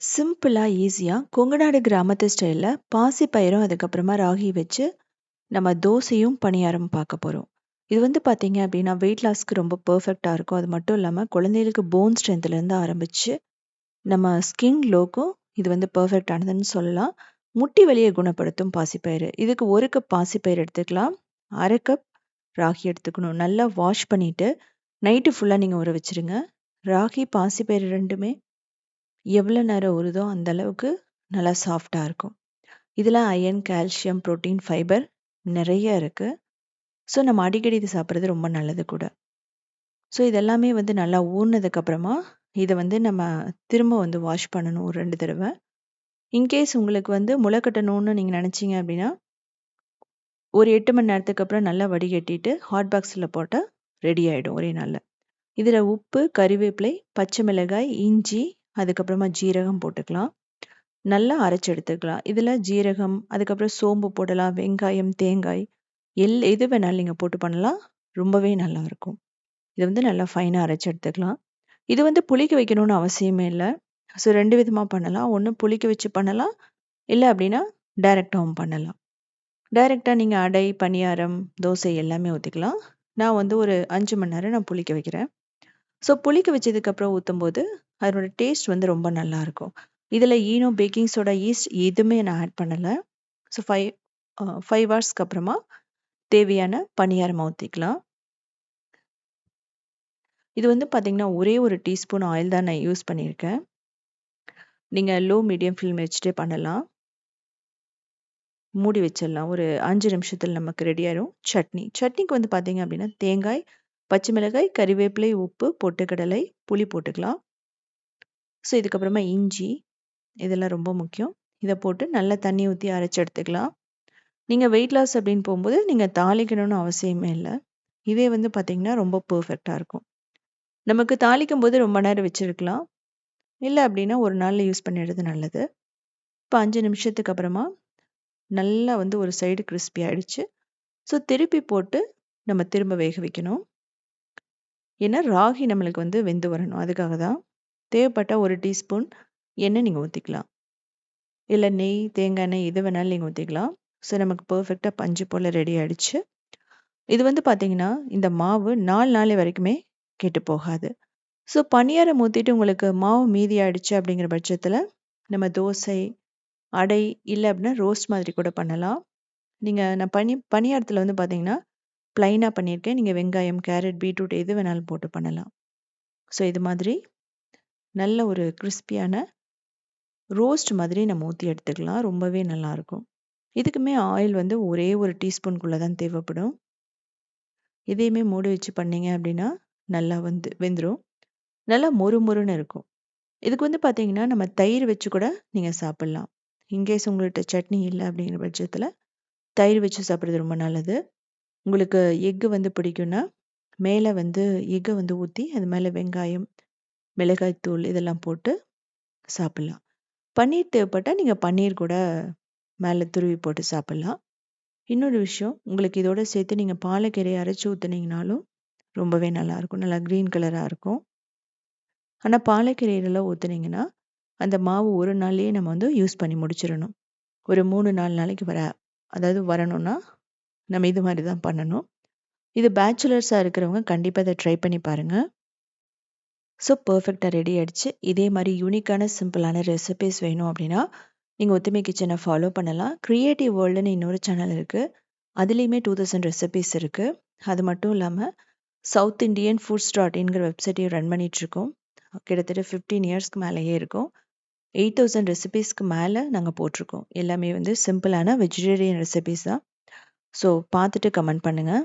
சிம்பிளா, ஈஸியா கொங்கநாடு கிராமத்து ஸ்டைல்ல பாசிப்பயிரும், அதுக்கப்புறமா ராகி வச்சு நம்ம தோசையும், பணியாரம் பார்க்க போறோம். இது வந்து பார்த்தீங்க அப்படின்னா, வெயிட் லாஸ்க்கு ரொம்ப பர்ஃபெக்டாக இருக்கும். அது மட்டும் இல்லாமல் குழந்தைகளுக்கு போன் ஸ்ட்ரென்த்லேருந்து ஆரம்பிச்சு, நம்ம ஸ்கின் லோக்கும் இது வந்து பர்ஃபெக்டானதுன்னு சொல்லலாம். முட்டி வலியை குணப்படுத்தும் பாசிப்பயிறு. இதுக்கு ஒரு கப் பாசிப்பயிறு எடுத்துக்கலாம். அரை கப் ராகி எடுத்துக்கணும். நல்லா வாஷ் பண்ணிட்டு, நைட்டு ஃபுல்லாக நீங்கள் ஊற வச்சுருங்க. ராகி, பாசிப்பயிறு ரெண்டுமே எவ்வளோ நேரம் உருதோ அந்த அளவுக்கு நல்லா சாஃப்டாக இருக்கும். இதில் அயன் கால்சியம், புரோட்டீன், ஃபைபர் நிறைய இருக்குது ஸோ நம்ம அடிக்கடி இது சாப்பிட்றது ரொம்ப நல்லது கூட. ஸோ இதெல்லாமே வந்து நல்லா ஊறினதுக்கப்புறமா இதை வந்து நம்ம திரும்ப வந்து வாஷ் பண்ணணும் ஒரு ரெண்டு தடவை இன்கேஸ் உங்களுக்கு வந்து முளை கட்டணும்னு நீங்கள் நினச்சிங்க அப்படின்னா, ஒரு எட்டு மணி நேரத்துக்கு அப்புறம் நல்லா வடிகட்டிட்டு, ஹாட் பாக்ஸில் போட்டால் ரெடி ஆகிடும் ஒரே நாளில் இதில் உப்பு, கறிவேப்பிலை, பச்சை மிளகாய், இஞ்சி, அதுக்கப்புறமா ஜீரகம் போட்டுக்கலாம். நல்லா அரைச்சு எடுத்துக்கலாம். இதில ஜீரகம், அதுக்கப்புறம் சோம்பு போடலாம், வெங்காயம், தேங்காய், எல் எது வேணாலும் நீங்க போட்டு பண்ணலாம். ரொம்பவே நல்லாயிருக்கும். இதை வந்து நல்லா ஃபைனாக அரைச்சு எடுத்துக்கலாம். இது வந்து புளிக்க வைக்கணும்னு அவசியமே இல்லை ஸோ 2 விதமா பண்ணலாம். ஒன்று புளிக்க வச்சு பண்ணலாம். இல்ல அப்படின்னா டைரெக்டாகவும் பண்ணலாம். டைரெக்டாக நீங்க அடை, பணியாரம், தோசை எல்லாமே ஊத்திக்கலாம். நான் வந்து ஒரு அஞ்சு மணி நேரம் நான் புளிக்க வைக்கிறேன். ஸோ புளிக்க வச்சதுக்கப்புறம் ஊத்தும்போது, அதனோட டேஸ்ட் வந்து ரொம்ப நல்லாயிருக்கும். இதில் ஈனோ, பேக்கிங் சோடா, ஈஸ்ட் எதுவுமே நான் ஆட் பண்ணல. ஸோ 5 அ 5 ஹார்ஸ்க்கு அப்புறமா தேவையான பணியாரம் ஊற்றிக்கலாம் இது வந்து பார்த்தீங்கன்னா, ஒரே ஒரு டீஸ்பூன் ஆயில் தான் நான் யூஸ் பண்ணியிருக்கேன். நீங்க லோ, மீடியம் ஃப்ளேம் வச்சுட்டே பண்ணலாம். மூடி வச்சிடலாம். ஒரு அஞ்சு நிமிஷத்தில் நமக்கு ரெடி ஆயிரும். சட்னி. சட்னிக்கு வந்து பார்த்தீங்க அப்படின்னா, தேங்காய், பச்சை மிளகாய், கறிவேப்பிலை, உப்பு, பொட்டுக்கடலை, புளி போட்டுக்கலாம். ஸோ இதுக்கப்புறமா இஞ்சி, இதெல்லாம் ரொம்ப முக்கியம். இதை போட்டு நல்லா தண்ணி ஊற்றி அரைச்சி எடுத்துக்கலாம். நீங்கள் வெயிட் லாஸ் அப்படின்னு போகும்போது நீங்கள் தாளிக்கணும்னு அவசியமே இல்லை இதே வந்து பார்த்தீங்கன்னா, ரொம்ப பர்ஃபெக்டாக இருக்கும். நமக்கு தாளிக்கும்போது ரொம்ப நேரம் வச்சிருக்கலாம். இல்லை அப்படின்னா, ஒரு நாளில் யூஸ் பண்ணிடுறது நல்லது. இப்போ அஞ்சு நிமிஷத்துக்கு அப்புறமா, நல்லா வந்து ஒரு சைடு கிரிஸ்பி ஆயிடுச்சு. ஸோ திருப்பி போட்டு நம்ம திரும்ப வேக வைக்கணும். ஏன்னா, ராகி நம்மளுக்கு வந்து வெந்து வரணும். அதுக்காக தான். தேவைப்பட்ட ஒரு டீஸ்பூன் எண்ணெய் நீங்கள் ஊற்றிக்கலாம் இல்லை நெய், தேங்காய் எண்ணெய் எது வேணாலும் நீங்கள் ஊற்றிக்கலாம் ஸோ நமக்கு பர்ஃபெக்டாக பஞ்சு போல் ரெடி ஆகிடுச்சு இது வந்து பார்த்தீங்கன்னா, இந்த மாவு நாலு நாள் வரைக்குமே கெட்டு போகாது. ஸோ பணியாரம் ஊற்றிட்டு உங்களுக்கு மாவு மீதி ஆயிடுச்சு அப்படிங்கிற பட்சத்தில் நம்ம தோசை, அடை இல்லை அப்படின்னா ரோஸ்ட் மாதிரி கூட பண்ணலாம். நீங்கள் நான் பனி பணியாரத்தில் வந்து பார்த்தீங்கன்னா, ப்ளைனாக பண்ணியிருக்கேன். நீங்கள் வெங்காயம், கேரட், பீட்ரூட் எது வேணாலும் போட்டு பண்ணலாம். ஸோ இது மாதிரி நல்ல ஒரு கிறிஸ்பியான ரோஸ்ட் மாதிரி நம்ம ஊற்றி எடுத்துக்கலாம். ரொம்பவே நல்லாயிருக்கும். இதுக்குமே ஆயில் வந்து ஒரே ஒரு டீஸ்பூன்குள்ளே தான் தேவைப்படும். இதையுமே மூடி வச்சு பண்ணிங்க அப்படின்னா, நல்லா வந்து வெந்துடும் நல்லா மொறு மொறுன்னு இருக்கும். இதுக்கு வந்து பார்த்தீங்கன்னா, நம்ம தயிர் வச்சு கூட நீங்கள் சாப்பிட்லாம் இன்கேஸ் உங்கள்கிட்ட சட்னி இல்லை அப்படிங்கிற பட்சத்தில் தயிர் வச்சு சாப்பிட்றது ரொம்ப நல்லது. உங்களுக்கு எஃகு வந்து பிடிக்கும்னா, மேலே வந்து எக்கை வந்து ஊற்றி அது மேலே வெங்காயம், மிளகாய் தூள் இதெல்லாம் போட்டு சாப்பிட்லாம் பன்னீர் தேவைப்பட்டால் நீங்கள் பன்னீர் கூட மேலே துருவி போட்டு சாப்பிட்லாம் இன்னொரு விஷயம், உங்களுக்கு இதோட சேர்த்து நீங்கள் பாலக்கீரைய அரைச்சி ஊற்றுனீங்கனாலும் ரொம்பவே நல்லாயிருக்கும். நல்லா க்ரீன் கலராக இருக்கும். ஆனால் பாலக்கீரையிலலாம் ஊற்றுனீங்கன்னா அந்த மாவு ஒரு நாள்லேயே நம்ம வந்து யூஸ் பண்ணி முடிச்சிடணும் ஒரு 3, 4 நாளைக்கு வர அதாவது வரணும்னா, நம்ம இது மாதிரி தான் பண்ணணும். இது பேச்சுலர்ஸாக இருக்கிறவங்க கண்டிப்பாக இதை ட்ரை பண்ணி பாருங்க. ஸோ பர்ஃபெக்டாக ரெடி ஆகிடுச்சு இதே மாதிரி யூனிக்கான, சிம்பிளான ரெசிபிஸ் வேணும் அப்படின்னா, நீங்கள் ஒத்துமை கிச்சனை ஃபாலோ பண்ணலாம். க்ரியேட்டிவ் வேர்ல்டுன்னு இன்னொரு சேனல் இருக்கு. அதிலயுமே 2000 ரெசிபீஸ் இருக்கு. அது மட்டும் இல்லாமல் சவுத் இண்டியன் ஃபுட்ஸ் டாட் இன்ங்கிற வெப்சைட்டையும் ரன் பண்ணிகிட்ருக்கோம் கிட்டத்தட்ட 15 இயர்ஸ்க்கு மேலேயே இருக்கும். 8000 ரெசிபீஸ்க்கு மேலே நாங்கள் போட்டிருக்கோம். எல்லாமே வந்து சிம்பிளான வெஜிடேரியன் ரெசிபீஸ் தான். ஸோ பார்த்துட்டு கமெண்ட் பண்ணுங்கள்